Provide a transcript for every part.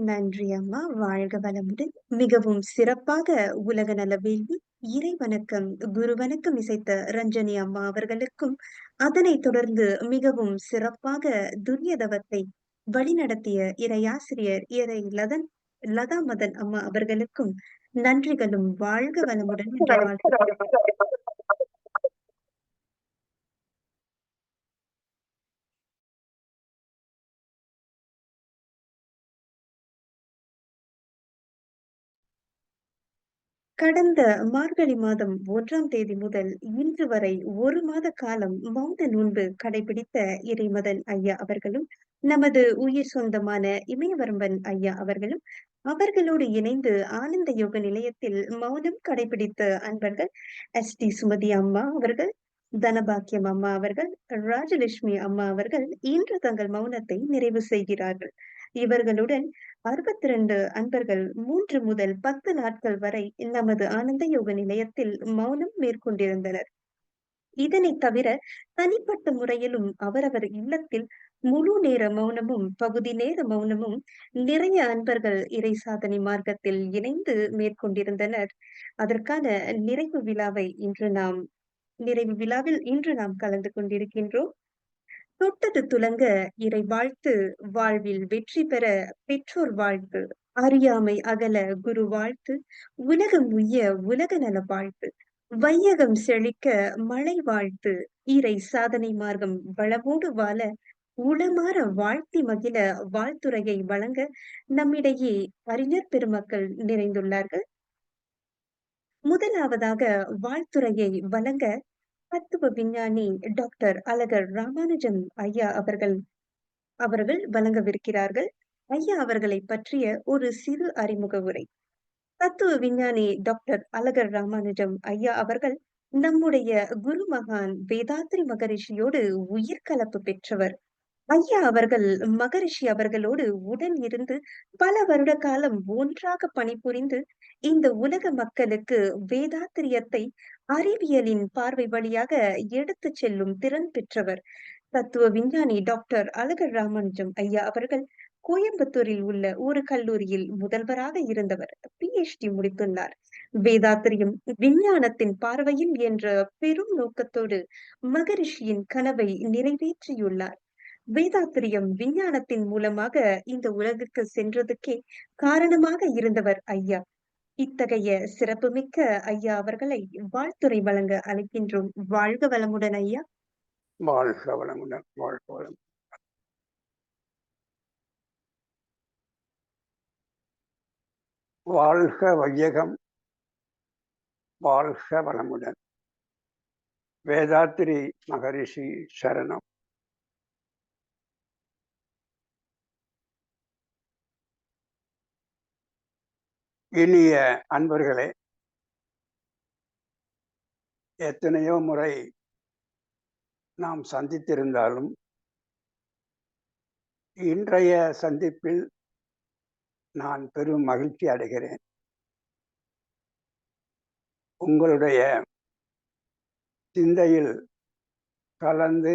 நன்றி அம்மா. வாழ்க வளமுடன். மிகவும் சிறப்பாக உலக நல வேள்வி, இறை வணக்கம், குரு வணக்கம் இசைத்த ரஞ்சனி அம்மா அவர்களுக்கும், அதனைத் தொடர்ந்து மிகவும் சிறப்பாக துரியதவத்தை வழிநடத்திய இறையாசிரியர் இறை லதன் லதா மதன் அம்மா அவர்களுக்கும் நன்றிகளும் வாழ்க வளமுடன் கடந்த மார்கழி மாதம் ஒன்றாம் தேதி முதல் இன்று வரை ஒரு மாத காலம் மௌன நோன்பு கடைபிடித்த இறைமதன் ஐயா அவர்களும் நமது உயிர் சொந்தமான இமயவரம்பன் ஐயா அவர்களும் அவர்களோடு இணைந்து ஆனந்த யோக நிலையத்தில் மௌனம் கடைபிடித்த அன்பர்கள் எஸ் டி சுமதி அம்மா அவர்கள் தனபாக்கியம் அம்மா அவர்கள் ராஜலட்சுமி அம்மா அவர்கள் இன்று தங்கள் மௌனத்தை நிறைவு செய்கிறார்கள். இவர்களுடன் அறுபத்தி ரெண்டு அன்பர்கள் மூன்று முதல் பத்து நாட்கள் வரை நமது ஆனந்த யோக நிலையத்தில் மௌனம் மேற்கொண்டிருந்தனர். இதனை தவிர தனிப்பட்ட முறையிலும் அவரவர் இல்லத்தில் முழு நேர மௌனமும் பகுதி நேர மௌனமும் நிறைய அன்பர்கள் இறை சாதனை மார்க்கத்தில் இணைந்து மேற்கொண்டிருந்தனர். அதற்கான நிறைவு விழாவை இன்று நாம் நிறைவு விழாவில் இன்று நாம் கலந்து கொண்டிருக்கின்றோம். தொட்டது துலங்க இறை வாழ்த்து. வாழ்வில் வெற்றி பெற பெற்றோர் வாழ்த்து அறியாமை அகல குரு வாழ்த்து. உலகம் உய்ய உலக நல வாழ்த்து. வையகம் செழிக்க மழை வாழ்த்து. இறை சாதனை மார்க்கம் வளமோடு வாழ உளமாற வாழ்த்தி மகிழ வாழ்த்துறையை வழங்க நம்மிடையே அறிஞர் பெருமக்கள் நிறைந்துள்ளார்கள். முதலாவதாக வாழ்த்துறையை வழங்க தத்துவ விஞ்ஞானி டாக்டர் அழகர் ராமானுஜம் ஐயா அவர்கள் அவர்கள் வழங்கவிருக்கிறார்கள். ஐயா அவர்களை பற்றிய ஒரு சிறு அறிமுக உரை. தத்துவ விஞ்ஞானி டாக்டர் அழகர் ராமானுஜம் ஐயா அவர்கள் நம்முடைய குரு மகான் வேதாத்ரி மகரிஷியோடு உயிர் கலப்பு பெற்றவர். ஐயா அவர்கள் மகரிஷி அவர்களோடு உடன் இருந்து பல வருட காலம் ஒன்றாக பணிபுரிந்து இந்த உலக மக்களுக்கு வேதாத்திரியத்தை அறிவியலின் பார்வை வழியாக எடுத்து செல்லும் திறன் பெற்றவர் தத்துவ விஞ்ஞானி டாக்டர் அழகர் ராமானுஜம் ஐயா அவர்கள் கோயம்புத்தூரில் உள்ள ஒரு கல்லூரியில் முதல்வராக இருந்தவர். பிஎச்டி முடித்துள்ளார். வேதாத்திரியம் விஞ்ஞானத்தின் பார்வையில் என்ற பெரும் நோக்கத்தோடு மகரிஷியின் கனவை நிறைவேற்றியுள்ளார். வேதாத்திரியம் விஞ்ஞானத்தின் மூலமாக இந்த உலகுக்கு சென்றதுக்கே காரணமாக இருந்தவர் ஐயா. இத்தகைய சிறப்புமிக்க ஐயா அவர்களை வாழ்த்துறை வழங்க அழைக்கின்றோம். வாழ்க வளமுடன் ஐயா. வாழ்க வளமுடன் வாழ்க வளம் வாழ்க வையகம் வாழ்க வளமுடன். வேதாத்திரி மகரிஷி சரணம். இனிய அன்பர்களே எத்தனையோ முறை நாம் சந்தித்திருந்தாலும் இன்றைய சந்திப்பில் நான் பெரும் மகிழ்ச்சி அடைகிறேன். உங்களுடைய சிந்தையில் கலந்து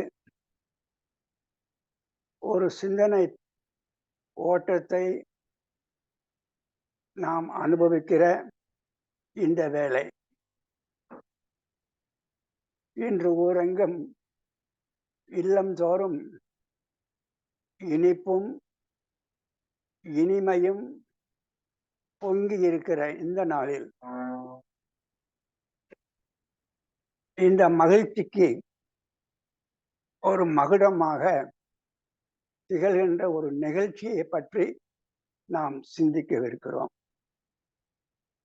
ஒரு சிந்தனை ஓட்டத்தை நாம் அனுபவிக்கிற இந்த வேலை. இன்று ஊரெங்கும் இல்லம்தோறும் இனிப்பும் இனிமையும் பொங்கி இருக்கிற இந்த நாளில் இந்த மகிழ்ச்சிக்கு ஒரு மகுடமாக திகழ்கின்ற ஒரு நிகழ்ச்சியை பற்றி நாம் சிந்திக்கவிருக்கிறோம்.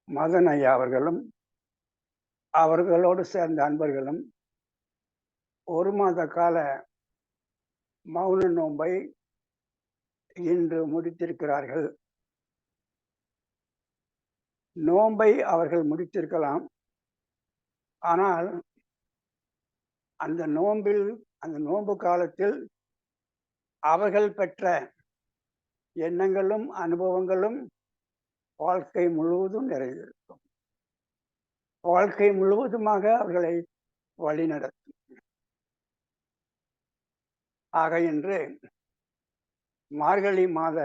மதன் ஐயா அவர்களும் அவர்களோடு சேர்ந்த அன்பர்களும் ஒரு மாத கால மௌன நோன்பை இன்று முடித்திருக்கிறார்கள். நோன்பை அவர்கள் முடித்திருக்கலாம். ஆனால் அந்த நோன்பில் அந்த நோன்பு காலத்தில் அவர்கள் பெற்ற எண்ணங்களும் அனுபவங்களும் வாழ்க்கை முழுவதும் நிறைந்திருக்கும் வாழ்க்கை முழுவதுமாக அவர்களை வழிநடத்தும் ஆக என்று மார்கழி மாத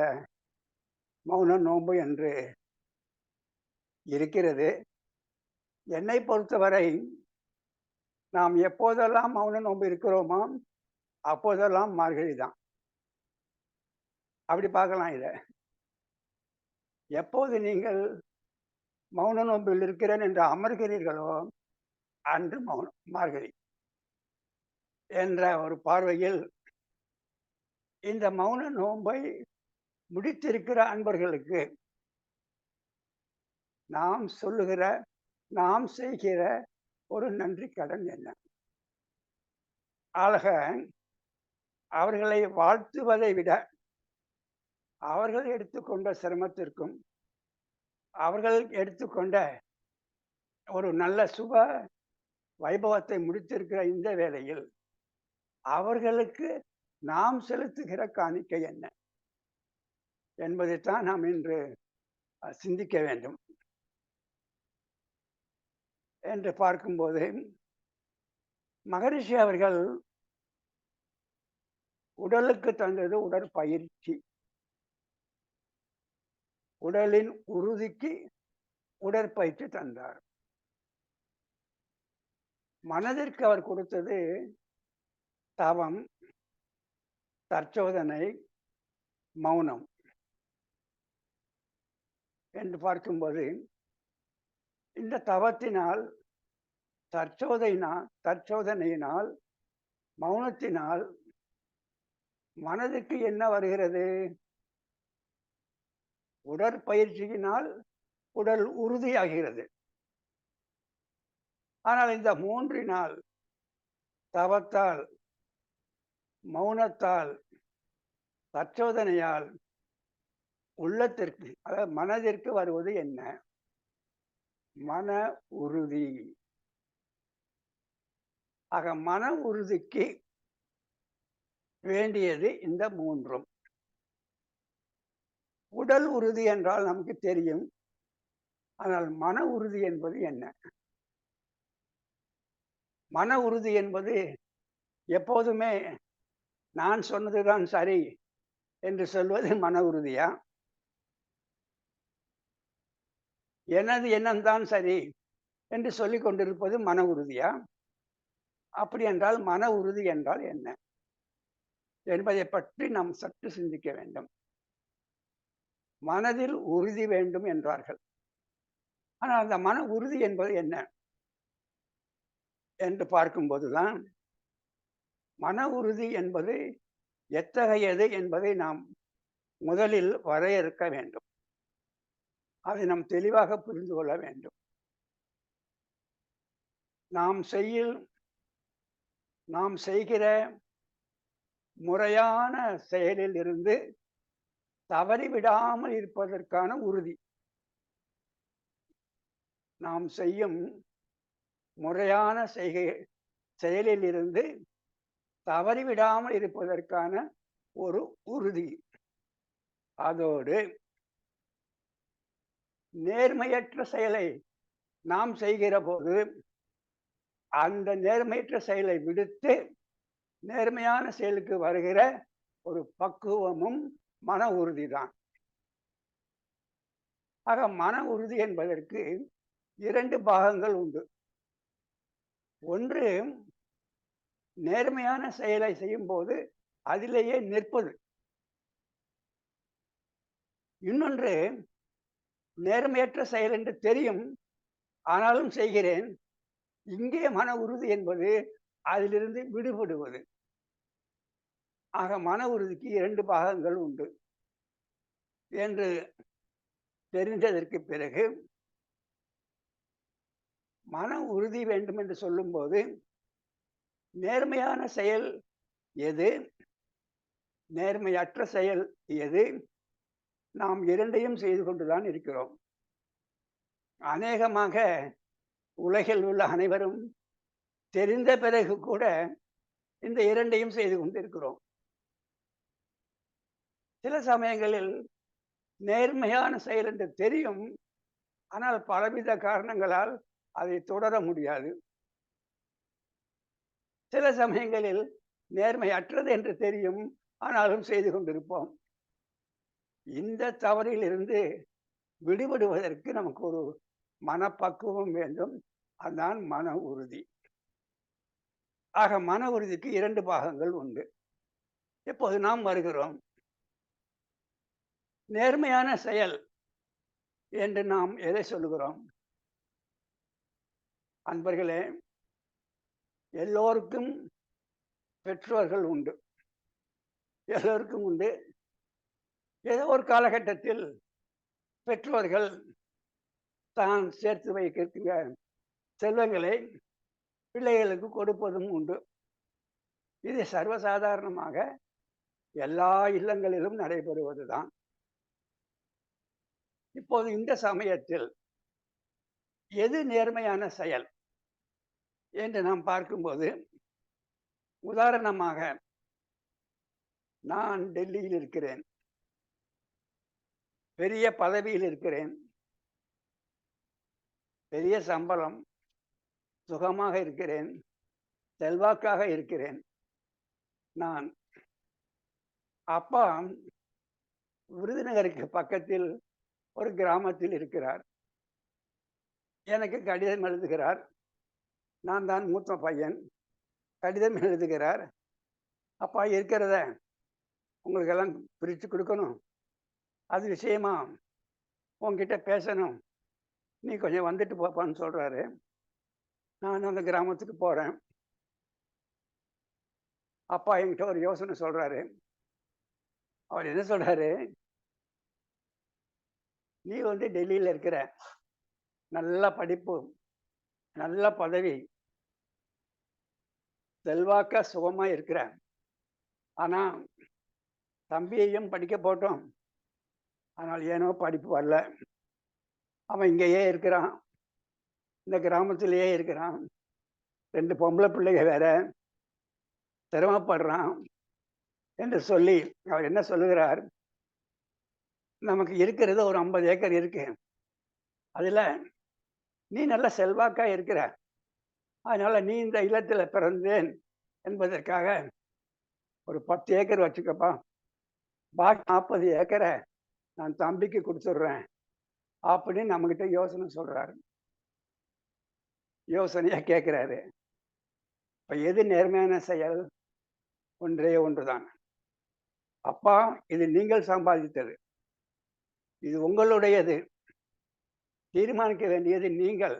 மௌன நோன்பு என்று இருக்கிறது. என்னை பொறுத்தவரை நாம் எப்போதெல்லாம் மௌன நோன்பு இருக்கிறோமோ அப்போதெல்லாம் மார்கழி தான். அப்படி பார்க்கலாம் இதை. எப்போது நீங்கள் மௌன நோன்பில் இருக்கிறேன் என்று அமர்கிறீர்களோ அன்று மௌனம். மார்கழி. என்ற ஒரு பார்வையில் இந்த மௌன நோன்பை முடித்திருக்கிற அன்பர்களுக்கு நாம் சொல்லுகிற நாம் செய்கிற ஒரு நன்றி கடன் என்ன? ஆக அவர்களை வாழ்த்துவதை விட அவர்கள் எடுத்துக்கொண்ட சிரமத்திற்கும் அவர்கள் எடுத்துக்கொண்ட ஒரு நல்ல சுப வைபவத்தை முடித்திருக்கிற இந்த வேளையில் அவர்களுக்கு நாம் செலுத்துகிற காணிக்கை என்ன? என்பதைத்தான் நாம் இன்று சிந்திக்க வேண்டும். என்று பார்க்கும்போது மகரிஷி அவர்கள் உடலுக்கு தந்தது உடற்பயிற்சி. உடலின் உறுதிக்கு உடற்பயிற்சி தந்தார். மனதிற்கு அவர் கொடுத்தது தவம் தற்சோதனை மௌனம் என்று பார்க்கும்போது இந்த தவத்தினால் தற்சோதையினால் தற்சோதனையினால் மௌனத்தினால் மனதுக்கு என்ன வருகிறது? உடற்பயிற்சியினால் உடல் உறுதியாகிறது. ஆனால் இந்த மூன்றினால் தவத்தால் மௌனத்தால் தற்சோதனையால் உள்ளத்திற்கு அதாவது மனதிற்கு வருவது என்ன? மன உறுதி. ஆக மன உறுதிக்கு வேண்டியது இந்த மூன்றும். உடல் உறுதி என்றால் நமக்கு தெரியும். ஆனால் மன உறுதி என்பது என்ன? மன உறுதி என்பது எப்போதுமே நான் சொன்னதுதான் சரி என்று சொல்வது மன உறுதியா? எனது எண்ணம்தான் சரி என்று சொல்லிக் கொண்டிருப்பது மன உறுதியா? அப்படி என்றால் மன உறுதி என்றால் என்ன? என்பதை பற்றி நாம் சற்று சிந்திக்க வேண்டும். மனதில் உறுதி வேண்டும் என்றார்கள். ஆனால் அந்த மன உறுதி என்பது என்ன? என்று பார்க்கும்போதுதான் மன உறுதி என்பது எத்தகையது என்பதை நாம் முதலில் வரையறுக்க வேண்டும். அதை நாம் தெளிவாக புரிந்து கொள்ள வேண்டும். நாம் செய்யும் நாம் செய்கிற முறையான செயலில் இருந்து தவறி விடாமல் இருப்பதற்கான உறுதி. நாம் செய்யும் முறையான செய்கை செயலில் இருந்து தவறிவிடாமல் இருப்பதற்கான ஒரு உறுதி. அதோடு நேர்மையற்ற செயலை நாம் செய்கிற போது அந்த நேர்மையற்ற செயலை விடுத்து நேர்மையான செயலுக்கு வருகிற ஒரு பக்குவமும் மன உறுதிதான். ஆக மன உறுதி என்பதற்கு இரண்டு பாகங்கள் உண்டு. ஒன்று நேர்மையான செயலை செய்யும் போது அதிலேயே நிற்பது. இன்னொன்று நேர்மையற்ற செயல் என்று தெரியும் ஆனாலும் செய்கிறேன். இங்கே மன உறுதி என்பது அதிலிருந்து விடுபடுவது. ஆக மன உறுதிக்கு இரண்டு பாகங்கள் உண்டு. என்று தெரிந்ததற்கு பிறகு மன உறுதி வேண்டும் என்று சொல்லும்போது நேர்மையான செயல் எது? நேர்மையற்ற செயல் எது? நாம் இரண்டையும் செய்து கொண்டுதான் இருக்கிறோம். அநேகமாக உலகில் உள்ள அனைவரும் தெரிந்த பிறகு கூட இந்த இரண்டையும் செய்து கொண்டிருக்கிறோம். சில சமயங்களில் நேர்மையான செயல் என்று தெரியும். ஆனால் பலவித காரணங்களால் அதை தொடர முடியாது. சில சமயங்களில் நேர்மையற்றது என்று தெரியும். ஆனாலும் செய்து கொண்டிருப்போம். இந்த தவறிலிருந்து விடுபடுவதற்கு நமக்கு ஒரு மனப்பக்குவம் வேண்டும். அதுதான் மன உறுதி. ஆக மன உறுதிக்கு இரண்டு பாகங்கள் உண்டு. இப்போது நாம் வருகிறோம்? நேர்மையான செயல் என்று நாம் எதை சொல்லுகிறோம்? அன்பர்களே எல்லோருக்கும் பெற்றோர்கள் உண்டு. எல்லோருக்கும் உண்டு. ஏதோ ஒரு காலகட்டத்தில் பெற்றோர்கள் தான் சேர்த்து வைக்கிற செல்வங்களை பிள்ளைகளுக்கு கொடுப்பதும் உண்டு. இது சர்வசாதாரணமாக எல்லா இல்லங்களிலும் நடைபெறுவதுதான். இப்போது இந்த சமயத்தில் எது நேர்மையான செயல் என்று நாம் பார்க்கும்போது உதாரணமாக நான் டெல்லியில் இருக்கிறேன். பெரிய பதவியில் இருக்கிறேன். பெரிய சம்பளம் சுகமாக இருக்கிறேன் செல்வாக்காக இருக்கிறேன். நான் அப்பா விருதுநகருக்கு பக்கத்தில் ஒரு கிராமத்தில் இருக்கிறார். எனக்கு கடிதம் எழுதுகிறார். நான் தான் மூத்த பையன். கடிதம் எழுதுகிறார். அப்பா இருக்கிறத உங்களுக்கெல்லாம் பிரித்து கொடுக்கணும். அது விஷயமா? உங்ககிட்ட பேசணும். நீ கொஞ்சம் வந்துட்டு போப்பான்னு சொல்கிறாரு நான் அந்த கிராமத்துக்கு போகிறேன் அப்பா என்கிட்ட ஒரு யோசனை சொல்கிறாரு அவர் என்ன சொல்கிறாரு நீ வந்து டெல்லியில் இருக்கிற நல்ல படிப்பு நல்ல பதவி செல்வாக்க சுகமா இருக்கிற ஆனா தம்பியையும் படிக்க போட்டோம். ஆனால் ஏனோ படிப்பு வரல. அவன் இங்கேயே இருக்கிறான். இந்த கிராமத்திலேயே இருக்கிறான். ரெண்டு பொம்பளை பிள்ளைங்க வேற. சிரமப்படுறான். என்று சொல்லி அவர் என்ன சொல்லுகிறார்? நமக்கு இருக்கிறது ஒரு ஐம்பது ஏக்கர் இருக்கு. அதில் நீ நல்ல செல்வாக்காக இருக்கிற. அதனால நீ இந்த இல்லத்தில் பிறந்தேன் என்பதற்காக ஒரு பத்து ஏக்கர் வச்சுக்கப்பா. பாக்கி நாற்பது ஏக்கரை நான் தம்பிக்கு கொடுத்துட்றேன் அப்படின்னு நம்மக்கிட்ட யோசனை சொல்கிறாரு யோசனையாக கேட்குறாரு இப்போ எது நேர்மையான செயல்? ஒன்றே ஒன்றுதான். அப்பா இது நீங்கள் சம்பாதித்தது. இது உங்களுடையது. தீர்மானிக்க வேண்டியது நீங்கள்.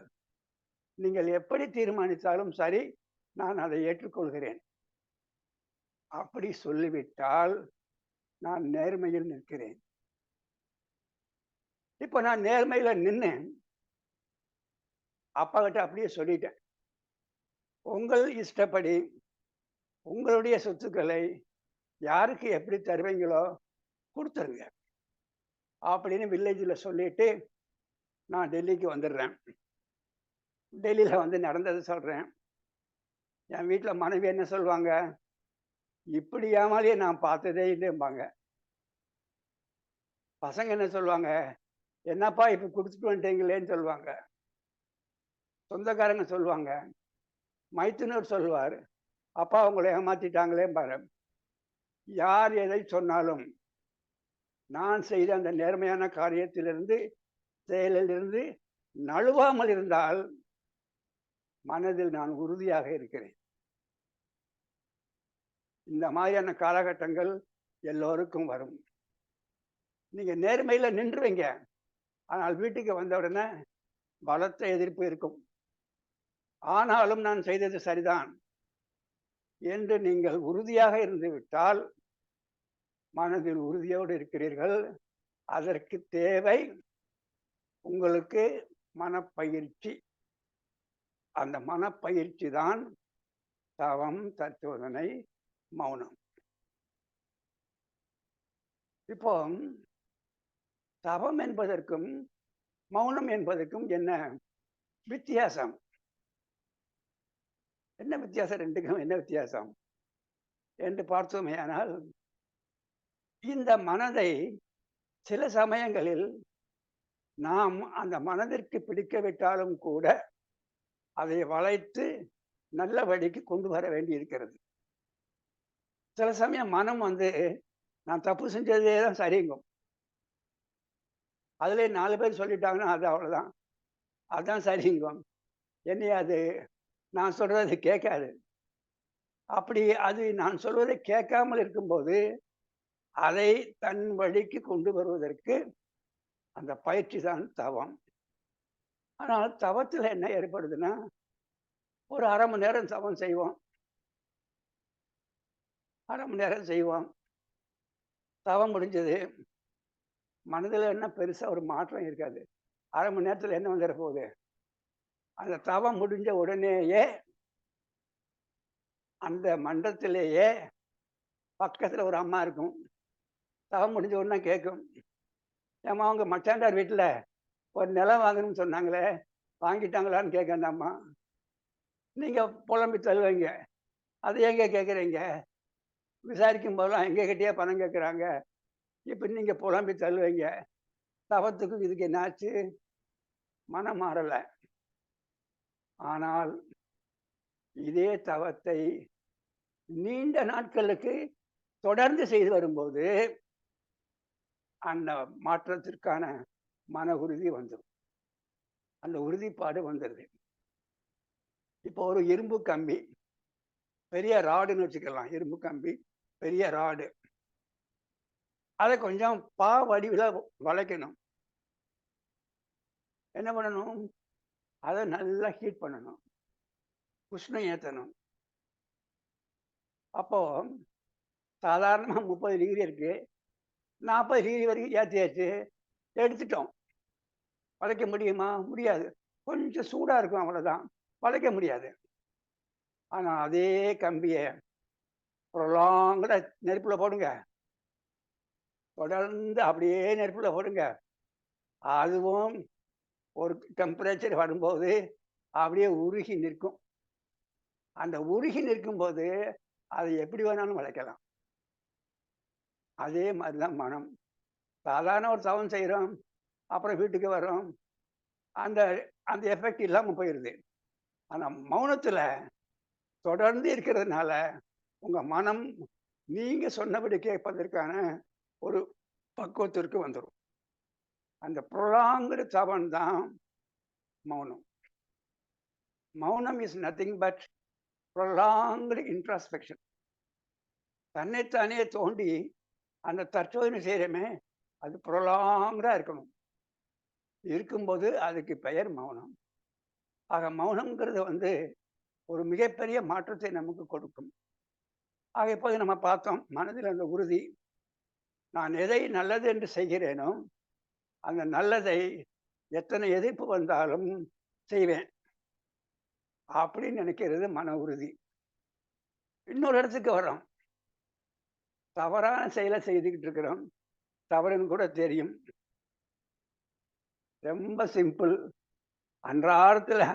நீங்கள் எப்படி தீர்மானித்தாலும் சரி நான் அதை ஏற்றுக்கொள்கிறேன். அப்படி சொல்லிவிட்டால் நான் நேர்மையில் நிற்கிறேன். இப்போ நான் நேர்மையில் நின்னேன். அப்பா கிட்ட அப்படியே சொல்லிட்டேன். உங்கள் இஷ்டப்படி உங்களுடைய சொத்துக்களை யாருக்கு எப்படி தருவீங்களோ கொடுத்துருங்க. அப்படின்னு வில்லேஜில் சொல்லிட்டு நான் டெல்லிக்கு வந்துடுறேன். டெல்லியில் வந்து நடந்தது சொல்கிறேன் என் வீட்டில் மனைவி என்ன சொல்லுவாங்க? இப்படி ஏமாலேயே நான் பார்த்ததே இல்லைம்பாங்க. பசங்க என்ன சொல்லுவாங்க? என்னப்பா இப்போ கொடுத்துட்டு வந்துட்டீங்களேன்னு சொல்லுவாங்க. சொந்தக்காரங்க சொல்லுவாங்க. மைத்துனர் சொல்லுவார். அப்பா அவங்கள ஏமாத்திட்டாங்களே பாரு யார் எதை சொன்னாலும் நான் செய்த அந்த நேர்மையான காரியத்திலிருந்து செயலிலிருந்து நழுவாமல் இருந்தால் மனதில் நான் உறுதியாக இருக்கிறேன். இந்த மாதிரியான காலகட்டங்கள் எல்லோருக்கும் வரும். நீங்க நேர்மையில நின்றுவீங்க ஆனால் வீட்டுக்கு வந்த உடனே பலத்த எதிர்ப்பு இருக்கும். ஆனாலும் நான் செய்தது சரிதான். என்று நீங்கள் உறுதியாக இருந்து விட்டால் மனதில் உறுதியோடு இருக்கிறீர்கள். அதற்கு தேவை உங்களுக்கு மனப்பயிற்சி. அந்த மனப்பயிற்சி தான் தவம் தத்துவதனை மௌனம். இப்போ தவம் என்பதற்கும் மௌனம் என்பதற்கும் என்ன வித்தியாசம்? என்ன வித்தியாசம்? ரெண்டுக்கும் என்ன வித்தியாசம்? என்று பார்த்தோமே ஆனால் இந்த மனதை சில சமயங்களில் நாம் அந்த மனதிற்கு பிடிக்கவிட்டாலும் கூட அதை வளைத்து நல்ல வழிக்கு கொண்டு வர வேண்டி இருக்கிறது சில சமயம் மனம் வந்து நான் தப்பு செஞ்சதே தான் சரிங்கும். அதுல நாலு பேர் சொல்லிட்டாங்கன்னா அது அவ்வளோதான் அதான் சரிங்கும். என்னைய அது நான் சொல்றது கேட்காது. அப்படி அது நான் சொல்வதை கேட்காமல் இருக்கும்போது அதை தன் வழிக்கு கொண்டு வருவதற்கு அந்த பயிற்சி தான் தவம். ஆனால் தவத்தில் என்ன ஏற்படுதுன்னா ஒரு அரை மணி நேரம் தவம் செய்வோம். அரை மணி நேரம் செய்வோம். தவம் முடிஞ்சது. மனதில் என்ன பெருசாக ஒரு மாற்றம் இருக்காது. அரை மணி நேரத்தில் என்ன வந்துட போகுது? அந்த தவம் முடிஞ்ச உடனேயே அந்த மண்டத்திலேயே பக்கத்தில் ஒரு அம்மா இருக்கும். தவம் முடிஞ்ச உடனே கேட்கும் ஏம்மா அவங்க மச்சாண்டார் வீட்டில் ஒரு நிலம் வாங்கணும்னு சொன்னாங்களே வாங்கிட்டாங்களான்னு கேட்க அம்மா நீங்கள் புலம்பி தள்ளுவீங்க. அது எங்கே கேட்குறீங்க விசாரிக்கும் போதெல்லாம் எங்கே கிட்டேயே பணம் கேட்குறாங்க இப்போ நீங்கள் புலம்பி தள்ளுவீங்க. தவத்துக்கும் இதுக்கு என்னாச்சு மனம் மாறலை. ஆனால் இதே தவத்தை நீண்ட நாட்களுக்கு தொடர்ந்து செய்து வரும்போது அந்த மாற்றத்திற்கான மன உறுதி வந்துடும் அந்த உறுதிப்பாடு வந்துடுது இப்போ ஒரு இரும்பு கம்பி பெரிய ராடுன்னு வச்சுக்கலாம். இரும்பு கம்பி பெரிய ராடு. அதை கொஞ்சம் பா வடிவில் வளைக்கணும். என்ன பண்ணணும்? அதை நல்லா ஹீட் பண்ணணும். உஷ்ணம் ஏற்றணும் அப்போ சாதாரணமாக முப்பது டிகிரி இருக்கு. நாற்பது டிகிரி வரைக்கும் ஏற்றியாச்சு எடுத்துட்டோம். வளைக்க முடியுமா? முடியாது. கொஞ்சம் சூடாக இருக்கும் அவ்வளோதான் வளைக்க முடியாது. ஆனால் அதே கம்பியை ப்ரொலாங்கட நெருப்பில் போடுங்க. தொடர்ந்து அப்படியே நெருப்பில் போடுங்க. அதுவும் ஒரு டெம்பரேச்சர் வரும்போது அப்படியே உருகி நிற்கும். அந்த உருகி நிற்கும்போது அதை எப்படி வேணாலும் வளைக்கலாம். அதே மாதிரி தான் மனம். சாதாரண ஒரு தவம் செய்கிறோம் அப்புறம் வீட்டுக்கு வரோம் அந்த அந்த எஃபெக்ட் இல்லாமல் போயிடுது ஆனால் மௌனத்தில் தொடர்ந்து இருக்கிறதுனால உங்கள் மனம் நீங்கள் சொன்னபடி கேட்பதற்கான ஒரு பக்குவத்திற்கு வந்துடும் அந்த ப்ரொலாங்கிற தவன் தான் மௌனம். மௌனம் is nothing but prolonged introspection தன்னைத்தானே தோண்டி அந்த தற்சோதனை செய்கிறமே அது ப்ரொலாங்காக இருக்கணும். இருக்கும்போது அதுக்கு பெயர் மௌனம். ஆக மௌனங்கிறது வந்து ஒரு மிகப்பெரிய மாற்றத்தை நமக்கு கொடுக்கும். ஆக இப்போது நம்ம பார்த்தோம் மனதில் அந்த உறுதி நான் எதை நல்லது என்று செய்கிறேனோ அந்த நல்லதை எத்தனை எதிர்ப்பு வந்தாலும் செய்வேன். அப்படின்னு நினைக்கிறது மன உறுதி. இன்னொரு இடத்துக்கு வரோம் தவறான செயலை செய்துக்கிட்டு இருக்கிறோம். தவறுன்னு கூட தெரியும். ரொம்ப சிம்பிள். அன்றாடத்தில்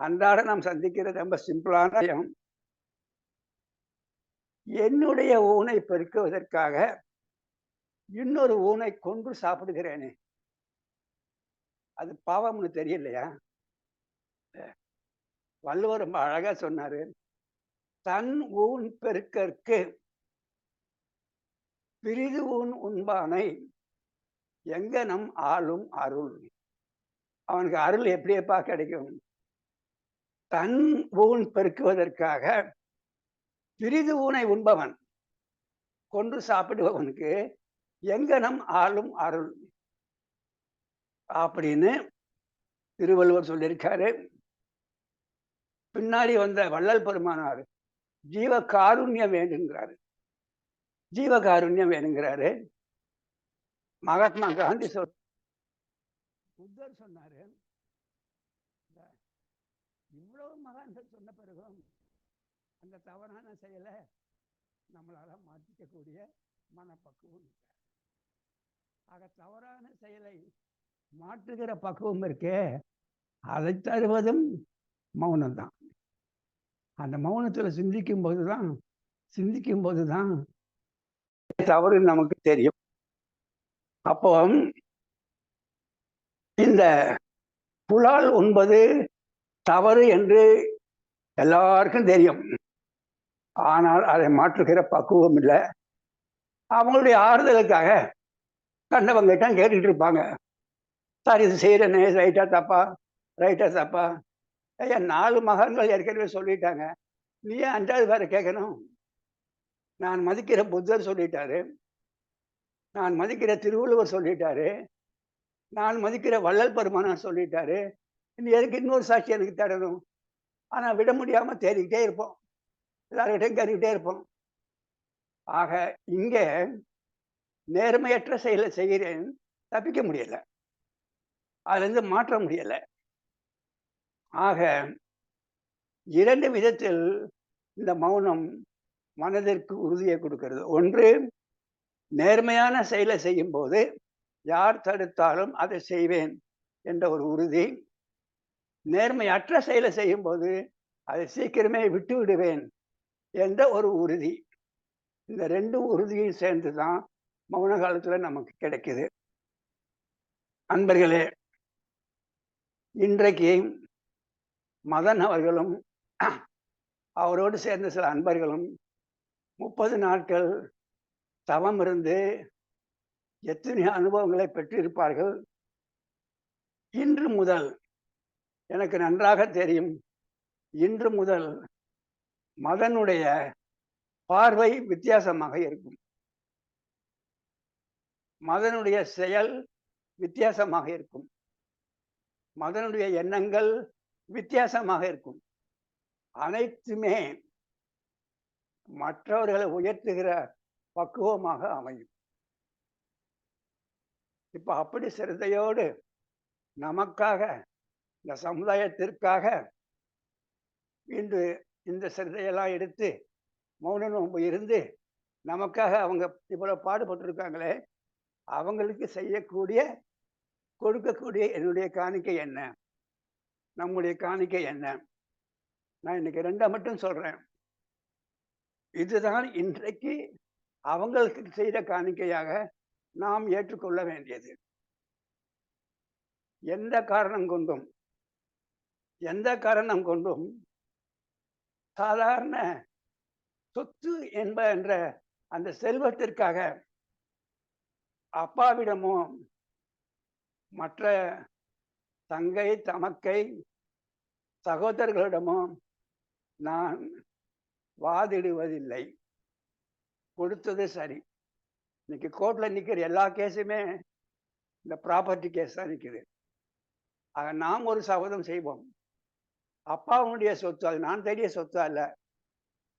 அன்றாட நாம் சந்திக்கிற ரொம்ப சிம்பிளான விஷயம் என்னுடைய ஊனை பெருக்குவதற்காக இன்னொரு ஊனை கொன்று சாப்பிடுகிறேனே. அது பாவம்னு தெரியலையா? வள்ளுவர் ரொம்ப அழகா சொன்னாரு தன் ஊன் பெருக்கற்கு பிரிது உன் உண்பானை எங்க நம் ஆளும் அருள்? அவனுக்கு அருள் எப்படியப்பா கிடைக்கும்? தன் ஊன் பெருக்குவதற்காக பிரிது ஊனை உண்பவன் கொன்று சாப்பிடுபவனுக்கு எங்க நம் ஆளும் அருள்? அப்படின்னு திருவள்ளுவர் சொல்லியிருக்காரு. பின்னாடி வந்த வள்ளல் பெருமானார் ஜீவ காருண்யம் வேண்டுங்கிறாரு. ஜீவகாருண்யம் வேணுங்கிறாரு மகாத்மா காந்தி சொல் புத்தர் சொன்னாரு. இவ்வளவு மகான்கள் சொன்ன பிறகும் அந்த தவறான செயலை நம்மளால மாற்றிக்கக்கூடிய மனப்பக்குவம் ஆக தவறான செயலை மாற்றுகிற பக்குவம் இருக்கே அதை தருவதும் மௌனம் தான் அந்த மௌனத்தில் சிந்திக்கும் போது தான் சிந்திக்கும் போது தான் தவறு நமக்கு தெரியும். அப்போ இந்த புலால் உண்பது தவறு என்று எல்லாருக்கும் தெரியும். ஆனால் அதை மாற்றுகிற பக்குவம் இல்லை. அவங்களுடைய ஆறுதலுக்காக கண்டவங்கிட்ட கேட்டுட்டு இருப்பாங்க. சார் இது செய்கிறேனே ரைட்டா தப்பா? ரைட்டா தப்பா? ஐயா நாலு மகன்கள் ஏற்கனவே சொல்லிட்டாங்க. நீ ஏன் அஞ்சாவது வேற கேட்கணும்? நான் மதிக்கிற புத்தர் சொல்லிட்டாரு. நான் மதிக்கிற திருவள்ளுவர் சொல்லிட்டாரு. நான் மதிக்கிற வள்ளல் பெருமானார் சொல்லிட்டாரு. இனி எதுக்கு இன்னொரு சாட்சி எனக்கு தரணும் ஆனால் விட முடியாமல் தேடிக்கிட்டே இருப்போம். எல்லார்கிட்டையும் கேட்டுக்கிட்டே இருப்போம். ஆக இங்கே நேர்மையற்ற செயலை செய்கிறேன். தப்பிக்க முடியல. அதுலேருந்து மாற்ற முடியலை. ஆக இரண்டு விதத்தில் இந்த மௌனம் மனதிற்கு உறுதியை கொடுக்கிறது. ஒன்று நேர்மையான செயலை செய்யும் போது யார் தடுத்தாலும் அதை செய்வேன் என்ற ஒரு உறுதி. நேர்மையற்ற செயலை செய்யும் போது அதை சீக்கிரமே விட்டு விடுவேன் என்ற ஒரு உறுதி. இந்த ரெண்டு உறுதியும் சேர்ந்து தான் மௌன காலத்தில் நமக்கு கிடைக்குது. அன்பர்களே இன்றைக்கு மதன் அவர்களும் அவரோடு சேர்ந்த சில அன்பர்களும் முப்பது நாட்கள் தவம் இருந்து எத்தனை அனுபவங்களை பெற்றிருப்பார்கள். இன்று முதல் எனக்கு நன்றாக தெரியும். இன்று முதல் மதனுடைய பார்வை வித்தியாசமாக இருக்கும். மதனுடைய செயல் வித்தியாசமாக இருக்கும். மதனுடைய எண்ணங்கள் வித்தியாசமாக இருக்கும். அனைத்துமே மற்றவர்களை உயர்த்துகிற பக்குவமாக அமையும். இப்ப அப்படி சிறுதையோடு நமக்காக இந்த சமுதாயத்திற்காக இன்று இந்த சிறுதையெல்லாம் எடுத்து மௌன நோன்பு இருந்து நமக்காக அவங்க இவ்வளவு பாடுபட்டிருக்காங்களே அவங்களுக்கு செய்யக்கூடிய கொடுக்கக்கூடிய என்னுடைய காணிக்கை என்ன? நம்முடைய காணிக்கை என்ன? நான் இன்னைக்கு ரெண்டை மட்டும் சொல்றேன். இதுதான் இன்றைக்கு அவங்களுக்கு செய்த காணிக்கையாக நாம் ஏற்றுக்கொள்ள வேண்டியது. எந்த காரணம் கொண்டும் எந்த காரணம் கொண்டும் சாதாரண சொத்து என்ப என்ற அந்த செல்வத்திற்காக அப்பாவிடமோ மற்ற தங்கை தமக்கை சகோதரர்களிடமோ நான் வாதிடுவதில்லை. கொடுத்தது சரி. இன்னைக்கு கோர்ட்டில் நிற்கிற எல்லா கேஸுமே இந்த ப்ராப்பர்ட்டி கேஸ் தான் நிற்கிது ஆக நாம் ஒரு சபதம் செய்வோம். அப்பாவுடைய சொத்து அது நான் தேடிய சொத்து அல்ல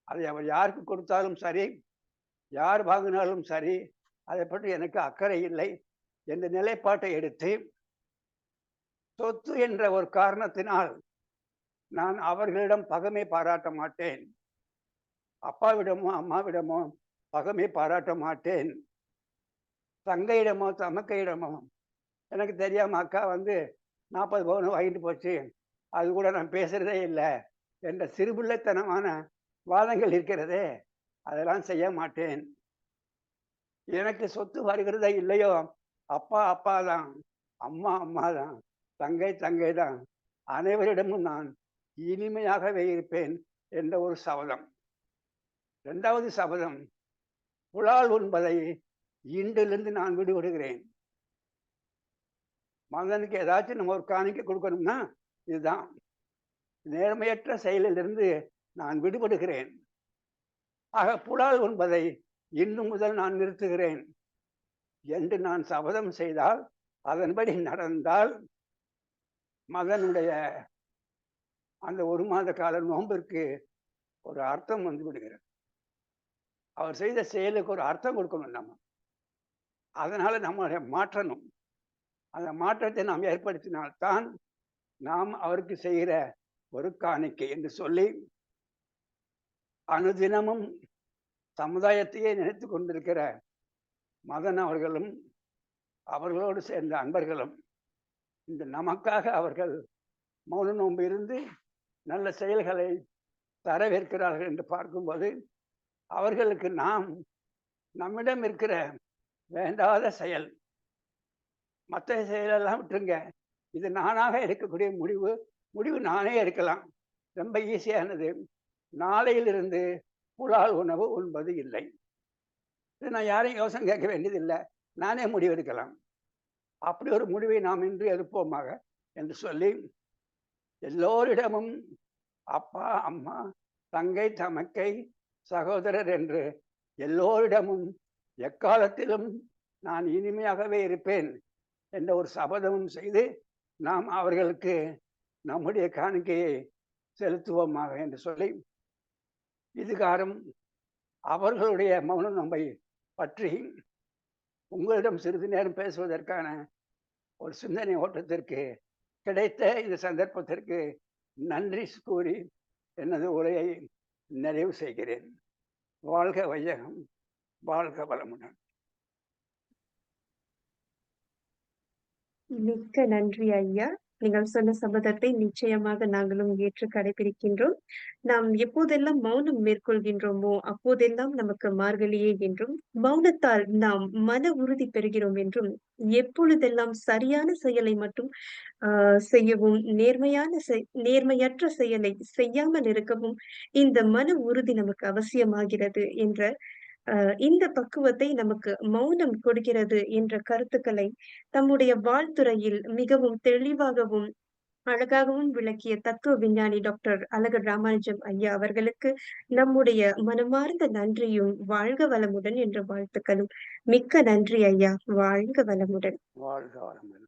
அதை அவர் யாருக்கு கொடுத்தாலும் சரி யார் வாங்கினாலும் சரி அதை பற்றி எனக்கு அக்கறை இல்லை என்ற நிலைப்பாட்டை எடுத்து சொத்து என்ற ஒரு காரணத்தினால் நான் அவர்களிடம் பகமை பாராட்ட மாட்டேன். அப்பாவிடமோ அம்மாவிடமோ பகமே பாராட்ட மாட்டேன் தங்கையிடமோ தமக்கையிடமோ. எனக்கு தெரியாம அக்கா வந்து நாற்பது பவுன் வாங்கிட்டு போச்சு. அது கூட நான் பேசுறதே இல்லை. என்ற சிறுபிள்ளைத்தனமான வாதங்கள் இருக்கிறதே. அதெல்லாம் செய்ய மாட்டேன். எனக்கு சொத்து வருகிறதா இல்லையோ? அப்பா அப்பா தான் அம்மா அம்மா தான் தங்கை தங்கை தான் அனைவரிடமும் நான் இனிமையாகவே இருப்பேன் என்ற ஒரு சபதம். இரண்டாவது சபதம் புலால் உண்பதை இன்றிலிருந்து நான் விடுபடுகிறேன் மகனுக்கு ஏதாச்சும் நம்ம ஒரு காணிக்க கொடுக்கணும்னா இதுதான். நேர்மையற்ற செயலிலிருந்து நான் விடுபடுகிறேன். ஆக புலால் உண்பதை இன்று முதல் நான் நிறுத்துகிறேன். என்று நான் சபதம் செய்தால் அதன்படி நடந்தால் மதனுடைய அந்த ஒரு மாத கால நோம்பிற்கு ஒரு அர்த்தம் வந்து விடுகிறது. அவர் செய்த செயலுக்கு ஒரு அர்த்தம் கொடுக்கணும் நம்ம. அதனால் நம்ம மாற்றணும். அந்த மாற்றத்தை நாம் ஏற்படுத்தினால்தான் நாம் அவருக்கு செய்கிற ஒரு காணிக்கை என்று சொல்லி அனுதினமும் சமுதாயத்தையே நினைத்து கொண்டிருக்கிற மதன் அவர்களும் அவர்களோடு சேர்ந்த அன்பர்களும் இந்த நமக்காக அவர்கள் மௌன நோன்பு இருந்து நல்ல செயல்களை தரவேற்கிறார்கள் என்று பார்க்கும்போது அவர்களுக்கு நாம் நம்மிடம் இருக்கிற வேண்டாத செயல். மற்ற செயலெல்லாம் விட்டுருங்க. இது நானாக எடுக்கக்கூடிய முடிவு. முடிவு நானே எடுக்கலாம். ரொம்ப ஈஸியானது. நாளையிலிருந்து புலால் உணவு உண்பது இல்லை. இது நான் யாரையும் யோசனை கேட்க வேண்டியதில்லை. நானே முடிவெடுக்கலாம் அப்படி ஒரு முடிவை நாம் இன்று எடுப்போமாக என்று சொல்லி எல்லோரிடமும் அப்பா அம்மா தங்கை தமக்கை சகோதரர் என்று எல்லோரிடமும் எக்காலத்திலும் நான் இனிமையாகவே இருப்பேன் என்ற ஒரு சபதமும் செய்து நாம் அவர்களுக்கு நம்முடைய காணிக்கையை செலுத்துவோமாக என்று சொல்லி இதுகாரம் அவர்களுடைய மௌனம் நம்மை பற்றி உங்களிடம் சிறிது நேரம் பேசுவதற்கான ஒரு சிந்தனை ஓட்டத்திற்கு கிடைத்த இந்த சந்தர்ப்பத்திற்கு நன்றி கூறி எனது உரையை நிறைவு செய்கிறேன். வாழ்க வையகம் வாழ்க வளமுடன். மிக்க நன்றி ஐயா. நீங்கள் சொன்ன சபதத்தை நிச்சயமாக நாங்களும் ஏற்று கடைபிடிக்கின்றோம். நாம் எப்போதெல்லாம் மௌனம் மேற்கொள்கின்றோமோ அப்போதெல்லாம் நமக்கு மார்கழியே என்றும் மௌனத்தால் நாம் மன உறுதி பெறுகிறோம் என்றும் எப்பொழுதெல்லாம் சரியான செயலை மட்டும் ஆஹ் செய்யவும் நேர்மையான செய்- நேர்மையற்ற செயலை செய்யாமல் இருக்கவும் இந்த மன உறுதி நமக்கு அவசியமாகிறது என்ற இந்த பக்குவத்தை நமக்கு மௌனம் கொடுக்கிறது என்ற கருத்துக்களை தம்முடைய வாழ்த்துறையில் மிகவும் தெளிவாகவும் அழகாகவும் விளக்கிய தத்துவ விஞ்ஞானி டாக்டர் அழகர் ராமானுஜம் ஐயா அவர்களுக்கு நம்முடைய மனமார்ந்த நன்றியும் வாழ்க வளமுடன் என்ற வாழ்த்துக்களும். மிக்க நன்றி ஐயா. வாழ்க வளமுடன். வாழ்க வளமுடன்.